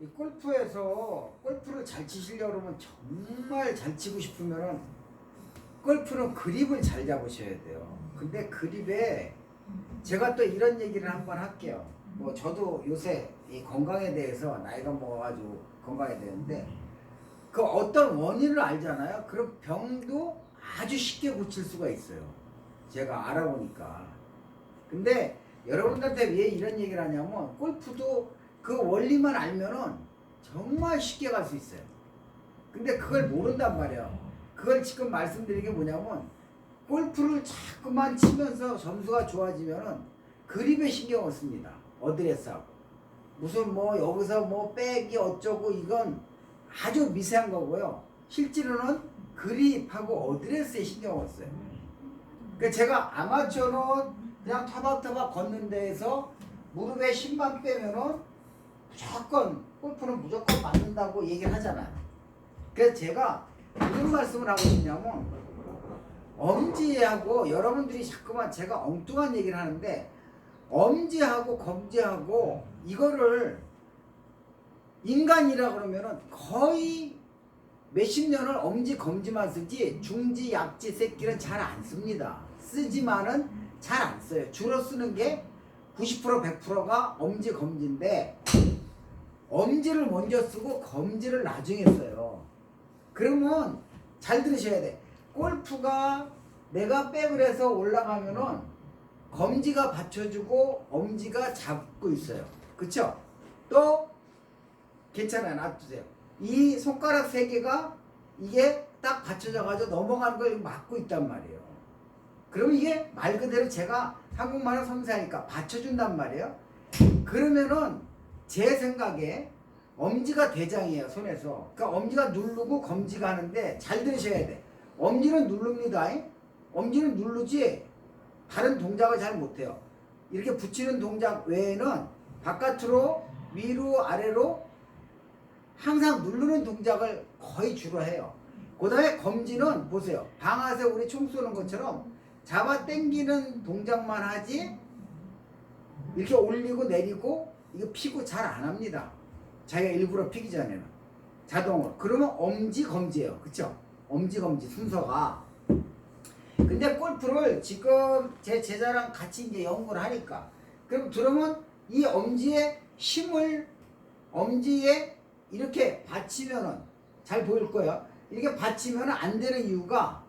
이 골프에서 골프를 잘 치시려고 그러면 정말 잘 치고 싶으면은 골프는 그립을 잘 잡으셔야 돼요. 근데 그립에 제가 또 이런 얘기를 한번 할게요. 뭐 저도 요새 이 건강에 대해서 나이가 먹어가지고 건강에 되는데 그 어떤 원인을 알잖아요. 그럼 병도 아주 쉽게 고칠 수가 있어요. 제가 알아보니까. 근데 여러분들한테 왜 이런 얘기를 하냐면 골프도 그 원리만 알면은 정말 쉽게 갈 수 있어요. 근데 그걸 모른단 말이에요. 그걸 지금 말씀드린 게 뭐냐면 골프를 자꾸만 치면서 점수가 좋아지면은 그립에 신경을 씁니다. 어드레스하고. 무슨 뭐 여기서 뭐 백이 어쩌고 이건 아주 미세한 거고요. 실제로는 그립하고 어드레스에 신경을 써요. 그 제가 아마추어는 그냥 터박터박 걷는 데에서 무릎에 힘만 빼면은 무조건 골프는 무조건 맞는다고 얘기를 하잖아요. 그래서 제가 무슨 말씀을 하고 싶냐면 엄지하고 여러분들이 자꾸만 제가 엉뚱한 얘기를 하는데 엄지하고 검지하고 이거를 인간이라 그러면은 거의 몇십 년을 엄지 검지만 쓰지 중지 약지 새끼는 잘 안 씁니다. 쓰지만은 잘 안 써요. 주로 쓰는 게 90% 100%가 엄지 검지인데 엄지를 먼저 쓰고 검지를 나중에 써요. 그러면 잘 들으셔야 돼. 골프가 내가 백을 해서 올라가면은 검지가 받쳐주고 엄지가 잡고 있어요. 그쵸? 또 괜찮아요. 놔두세요. 이 손가락 세 개가 이게 딱 받쳐져 가지고 넘어가는 걸 막고 있단 말이에요. 그러면 이게 말 그대로 제가 한국말을 섬세하니까 받쳐준단 말이에요. 그러면은 제 생각에 엄지가 대장이에요 손에서. 그러니까 엄지가 누르고 검지가 하는데 잘 들으셔야 돼. 엄지는 누릅니다. 엄지는 누르지 다른 동작을 잘 못해요. 이렇게 붙이는 동작 외에는 바깥으로 위로 아래로 항상 누르는 동작을 거의 주로 해요. 그 다음에 검지는 보세요. 방아쇠 우리 총 쏘는 것처럼 잡아 당기는 동작만 하지 이렇게 올리고 내리고 이거 피고 잘 안 합니다. 자기가 일부러 피기 전에는 자동으로. 그러면 엄지 검지예요. 그쵸? 엄지 검지 순서가. 근데 골프를 지금 제 제자랑 같이 이제 연구를 하니까 그럼 들으면 이 엄지에 힘을 엄지에 이렇게 받치면은 잘 보일 거예요. 이렇게 받치면은 안 되는 이유가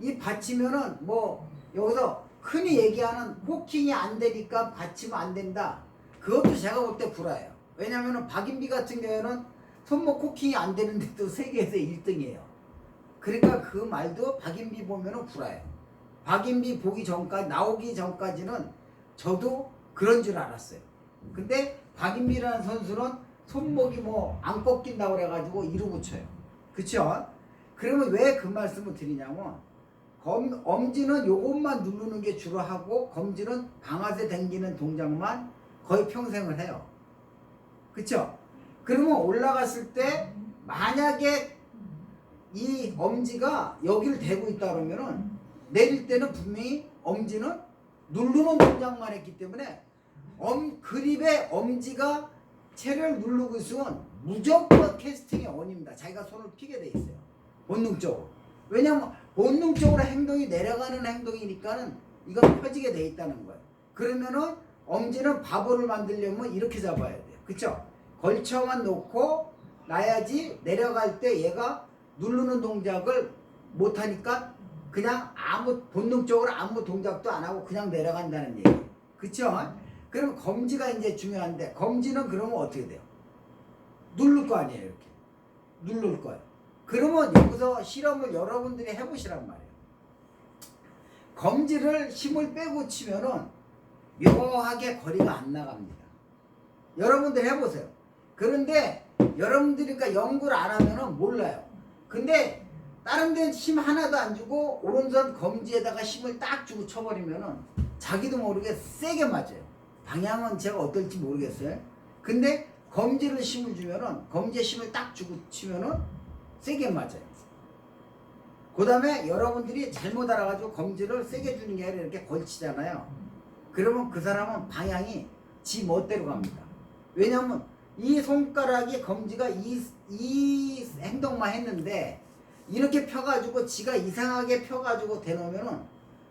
이 받치면은 뭐 여기서 흔히 얘기하는 호킹이 안 되니까 받치면 안 된다. 그것도 제가 볼 때 불화예요. 왜냐면은 박인비 같은 경우에는 손목 코킹이 안 되는데도 세계에서 1등이에요. 그러니까 그 말도 박인비 보면은 불화예요. 박인비 보기 전까지 나오기 전까지는 저도 그런 줄 알았어요. 근데 박인비라는 선수는 손목이 뭐 안 꺾인다고 그래가지고 이루 붙여요. 그쵸? 그러면 왜 그 말씀을 드리냐면 검, 엄지는 요것만 누르는 게 주로 하고 검지는 방아쇠 당기는 동작만 거의 평생을 해요. 그쵸? 그러면 올라갔을 때 만약에 이 엄지가 여기를 대고 있다 그러면은 내릴 때는 분명히 엄지는 누르는 동작만 했기 때문에 엄 그립의 엄지가 채를 누르고 있으면 무조건 캐스팅의 원입니다. 자기가 손을 피게 돼 있어요. 본능적으로. 왜냐면 본능적으로 행동이 내려가는 행동이니까는 이건 펴지게 돼 있다는 거예요. 그러면은 엄지는 바보를 만들려면 이렇게 잡아야 돼요. 그쵸? 걸쳐만 놓고 놔야지 내려갈 때 얘가 누르는 동작을 못하니까 그냥 아무 본능적으로 아무 동작도 안 하고 그냥 내려간다는 얘기예요. 그쵸? 그럼 검지가 이제 중요한데 검지는 그러면 어떻게 돼요? 누를 거 아니에요 이렇게 누를 거예요. 그러면 여기서 실험을 여러분들이 해보시란 말이에요. 검지를 힘을 빼고 치면은 묘하게 거리가 안 나갑니다. 여러분들 해보세요. 그런데 여러분들이 그러니까 연구를 안 하면은 몰라요. 근데 다른 데는 힘 하나도 안 주고 오른손 검지에다가 힘을 딱 주고 쳐버리면은 자기도 모르게 세게 맞아요. 방향은 제가 어떨지 모르겠어요. 근데 검지를 힘을 주면은 검지에 힘을 딱 주고 치면은 세게 맞아요. 그 다음에 여러분들이 잘못 알아가지고 검지를 세게 주는 게 아니라 이렇게 걸치잖아요. 그러면 그 사람은 방향이 지 멋대로 갑니다. 왜냐하면 이 손가락이 검지가 이, 이 행동만 했는데 이렇게 펴가지고 지가 이상하게 펴가지고 대놓으면은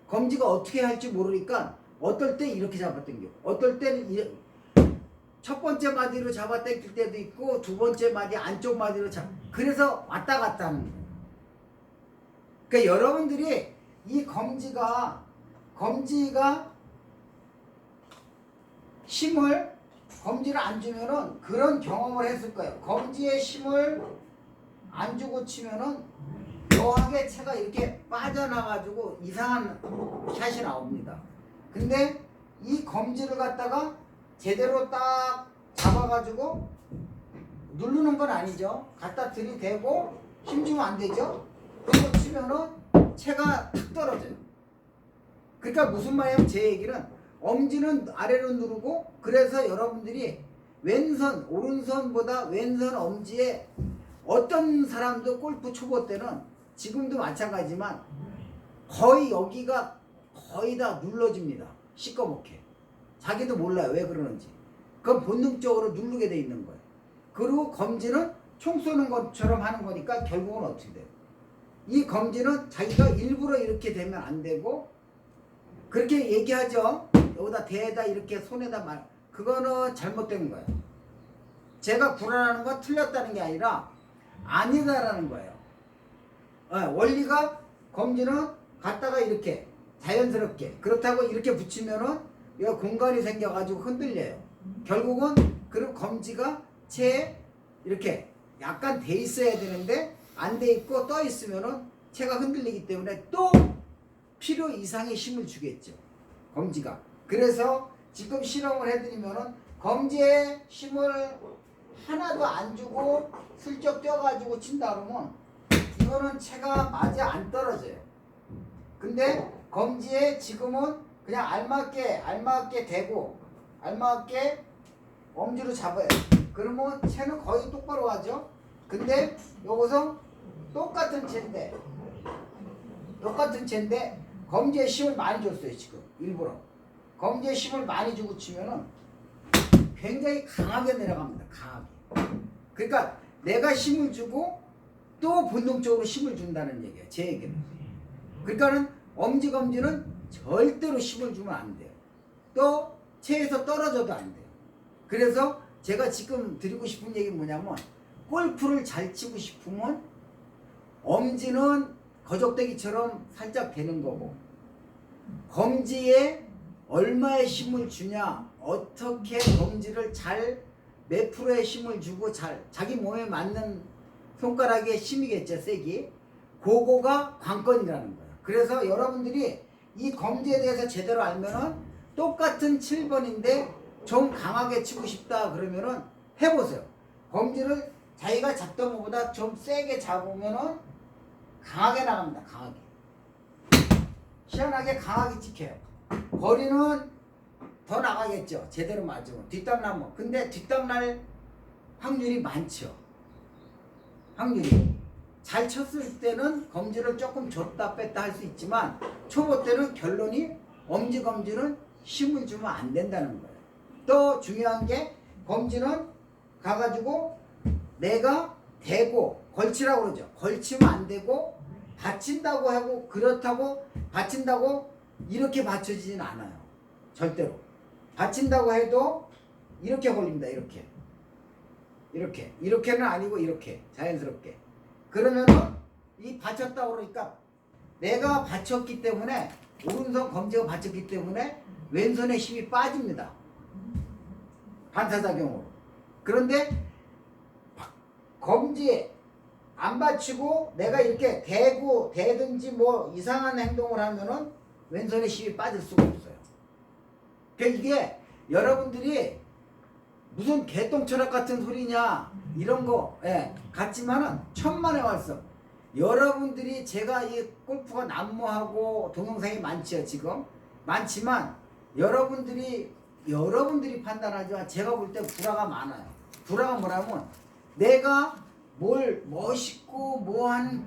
검지가 어떻게 할지 모르니까 어떨 때 이렇게 잡아당겨 어떨 때는 이, 첫 번째 마디로 잡아당길 때도 있고 두 번째 마디 안쪽 마디로 잡 그래서 왔다 갔다 하는 거예요 그러니까 여러분들이 이 검지가 검지가 힘을 검지를 안 주면은 그런 경험을 했을 거예요. 검지에 힘을 안 주고 치면은 묘하게 채가 이렇게 빠져나가지고 이상한 샷이 나옵니다. 근데 이 검지를 갖다가 제대로 딱 잡아가지고 누르는 건 아니죠. 갖다 들이대고 힘 주면 안 되죠. 그리고 치면은 채가 탁 떨어져요. 그러니까 무슨 말이냐면 제 얘기는 엄지는 아래로 누르고 그래서 여러분들이 왼손 오른손보다 왼손 엄지에 어떤 사람도 골프 초보 때는 지금도 마찬가지지만 거의 여기가 거의 다 눌러집니다. 시꺼멓게. 자기도 몰라요. 왜 그러는지. 그건 본능적으로 누르게 돼 있는 거예요. 그리고 검지는 총 쏘는 것처럼 하는 거니까 결국은 어떻게 돼요? 이 검지는 자기가 일부러 이렇게 되면 안 되고 그렇게 얘기하죠. 여기다 대다 이렇게 손에다 말 그거는 잘못된 거예요. 제가 불안하는 건 틀렸다는 게 아니라 아니다라는 거예요. 어, 원리가 검지는 갖다가 이렇게 자연스럽게 그렇다고 이렇게 붙이면은 여기 공간이 생겨가지고 흔들려요. 결국은 그럼 검지가 채 이렇게 약간 돼 있어야 되는데 안 돼 있고 떠 있으면은 채가 흔들리기 때문에 또 필요 이상의 힘을 주겠죠. 검지가. 그래서 지금 실험을 해드리면은 검지에 힘을 하나도 안 주고 슬쩍 뛰어가지고 친다 그러면 이거는 채가 맞아 안 떨어져요. 근데 검지에 지금은 그냥 알맞게 알맞게 대고 알맞게 엄지로 잡아요. 그러면 채는 거의 똑바로 가죠. 근데 여기서 똑같은 채인데 똑같은 채인데 검지에 힘을 많이 줬어요 지금 일부러 검지에 힘을 많이 주고 치면은 굉장히 강하게 내려갑니다 강하게. 그러니까 내가 힘을 주고 또 본능적으로 힘을 준다는 얘기예요 제 얘기는. 그러니까는 엄지 검지는 절대로 힘을 주면 안 돼요. 또 채에서 떨어져도 안 돼요. 그래서 제가 지금 드리고 싶은 얘기는 뭐냐면 골프를 잘 치고 싶으면 엄지는 거적대기처럼 살짝 되는 거고 검지에 얼마의 힘을 주냐 어떻게 검지를 잘 몇 프로의 힘을 주고 잘 자기 몸에 맞는 손가락의 힘이겠죠 세기 그거가 관건이라는 거예요 그래서 여러분들이 이 검지에 대해서 제대로 알면은 똑같은 7번인데 좀 강하게 치고 싶다 그러면은 해보세요 검지를 자기가 잡던 것보다 좀 세게 잡으면은 강하게 나갑니다. 강하게. 시원하게 강하게 찍혀요. 거리는 더 나가겠죠. 제대로 맞으면 뒷땅 나면. 근데 뒷땅 날 확률이 많죠. 확률이. 잘 쳤을 때는 검지를 조금 줬다 뺐다 할 수 있지만 초보 때는 결론이 엄지 검지는 힘을 주면 안 된다는 거예요. 또 중요한 게 검지는 가가지고 내가 대고 걸치라고 그러죠. 걸치면 안 되고 받친다고 하고 그렇다고 받친다고 이렇게 받쳐지진 않아요. 절대로. 받친다고 해도 이렇게 걸립니다. 이렇게. 이렇게. 이렇게는 아니고 이렇게. 자연스럽게. 그러면은 이 받쳤다고 그러니까 내가 받쳤기 때문에 오른손 검지가 받쳤기 때문에 왼손의 힘이 빠집니다. 반사작용으로. 그런데 검지에 안 받치고 내가 이렇게 대고 대든지 뭐 이상한 행동을 하면은 왼손에 힘이 빠질 수가 없어요. 그러니까 이게 여러분들이 무슨 개똥 철학 같은 소리냐 이런 거 예, 같지만은 천만의 말씀. 여러분들이 제가 이 골프가 난무하고 동영상이 많지요 지금 많지만 여러분들이 여러분들이 판단하지만 제가 볼 때 불화가 많아요. 불화가 뭐라면 내가 뭘 멋있고 뭐한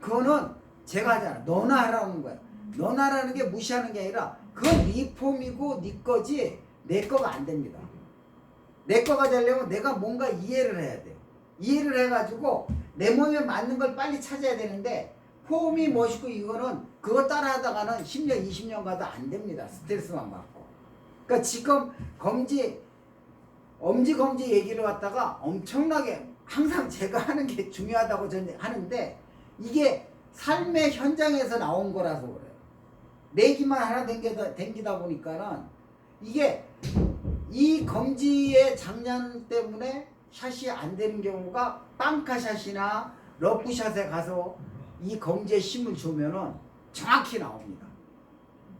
그거는 제가 하잖아. 너나 하라는 거야. 너나 하라는 게 무시하는 게 아니라 그건 네 폼이고 네 거지 내 거가 안 됩니다. 내 거가 되려면 내가 뭔가 이해를 해야 돼요. 이해를 해가지고 내 몸에 맞는 걸 빨리 찾아야 되는데 폼이 멋있고 이거는 그거 따라 하다가는 10년, 20년 가도 안 됩니다. 스트레스만 받고. 그러니까 지금 검지, 엄지 검지 얘기를 갖다가 엄청나게 항상 제가 하는 게 중요하다고 저는 하는데 이게 삶의 현장에서 나온 거라서 그래요. 내기만 하나 댕기다, 댕기다 보니까는 이게 이 검지의 장난 때문에 샷이 안 되는 경우가 빵카샷이나 러프샷에 가서 이 검지에 힘을 주면은 정확히 나옵니다.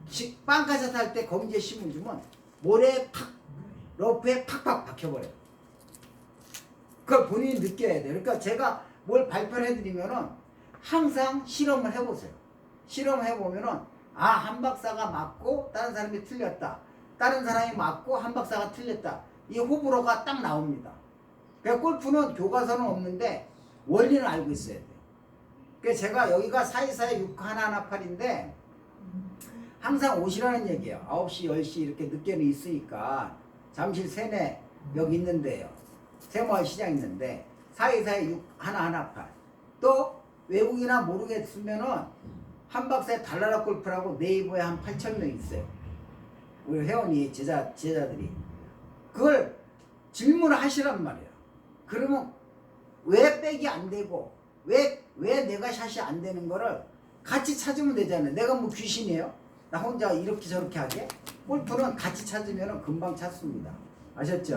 시- 빵카샷 할 때 검지에 힘을 주면 모래에 팍 러프에 팍팍 박혀버려요. 그걸 본인이 느껴야 돼요. 그러니까 제가 뭘 발표를 해드리면은 항상 실험을 해보세요. 실험을 해보면은 아, 한 박사가 맞고 다른 사람이 틀렸다. 다른 사람이 맞고 한 박사가 틀렸다. 이 호불호가 딱 나옵니다. 그러니까 골프는 교과서는 없는데 원리는 알고 있어야 돼요. 그래서 제가 여기가 424에 6 하나 8인데 항상 오시라는 얘기예요. 9시, 10시 이렇게 늦게는 있으니까 잠실 세내 여기 있는데요. 세마을 시장 있는데 424에 6 하나 하나 8. 또 외국이나 모르겠으면은 한 박사에 달나라 골프라고 네이버에 한 8천 명 있어요. 우리 회원이 제자 제자들이 그걸 질문을 하시란 말이에요. 그러면 왜 백이 안 되고 왜 왜 내가 샷이 안 되는 거를 같이 찾으면 되잖아요. 내가 뭐 귀신이에요? 나 혼자 이렇게 저렇게 하게? 골프는 같이 찾으면 금방 찾습니다. 아셨죠?